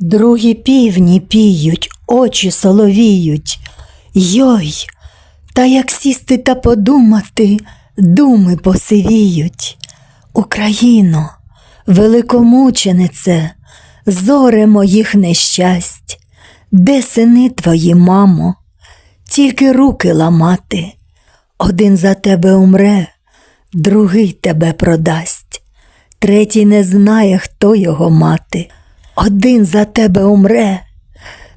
Другі півні піють, очі соловіють. Йой, та як сісти та подумати, думи посивіють. Україно, великомученице, зоре моїх нещасть, де сини твої, мамо, тільки руки ламати. Один за тебе умре, другий тебе продасть, третій не знає, хто його мати. Один за тебе умре,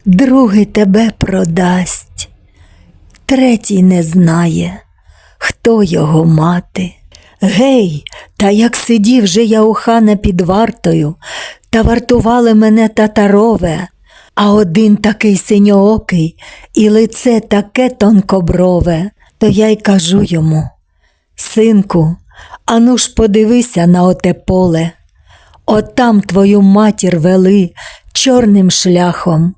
другий тебе продасть, третій не знає, хто його мати. Гей, та як сидів же я у хана під вартою, та вартували мене татарове, а один такий синьоокий, і лице таке тонкоброве, то я й кажу йому: Синку, ану ж подивися на оте поле. Отам твою матір вели чорним шляхом,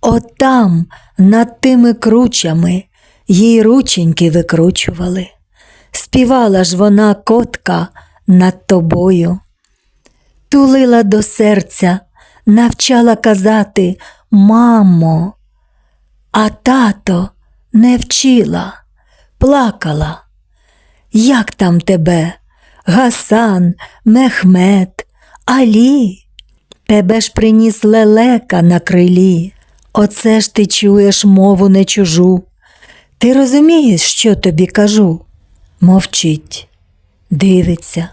отам над тими кручами їй рученьки викручували. Співала ж вона котка над тобою, тулила до серця, навчала казати Мамо, а тато не вчила, плакала. Як там тебе, Гасан, Мехмед, Алі? Тебе ж приніс лелека на крилі. Оце ж ти чуєш мову не чужу. Ти розумієш, що тобі кажу? Мовчить, дивиться,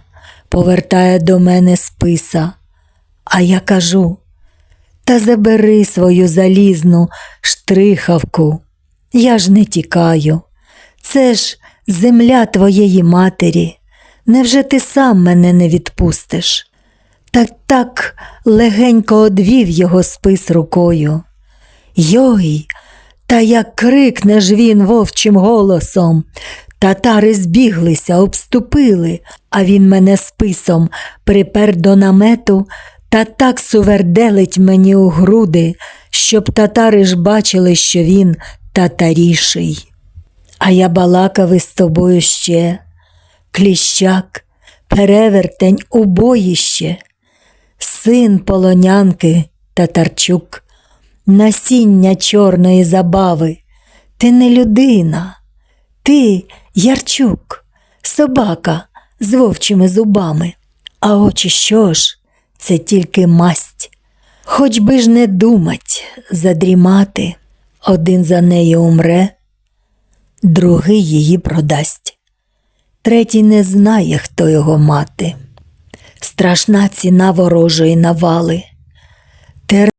повертає до мене списа. А я кажу: та забери свою залізну штрихавку. Я ж не тікаю. Це ж земля твоєї матері. Невже ти сам мене не відпустиш? Так так легенько одвів його спис рукою. Йой, та як крикне ж він вовчим голосом. Татари збіглися, обступили, а він мене списом припер до намету та так суверделить мені у груди, щоб татари ж бачили, що він татаріший. А я балакав із тобою ще, кліщак, перевертень у боїще, син полонянки Татарчук, насіння чорної забави. Ти не людина, ти Ярчук, собака з вовчими зубами. А очі що ж? Це тільки масть. Хоч би ж не думать, задрімати, один за нею умре, другий її продасть. Третій не знає, хто його мати. Страшна ціна ворожої навали.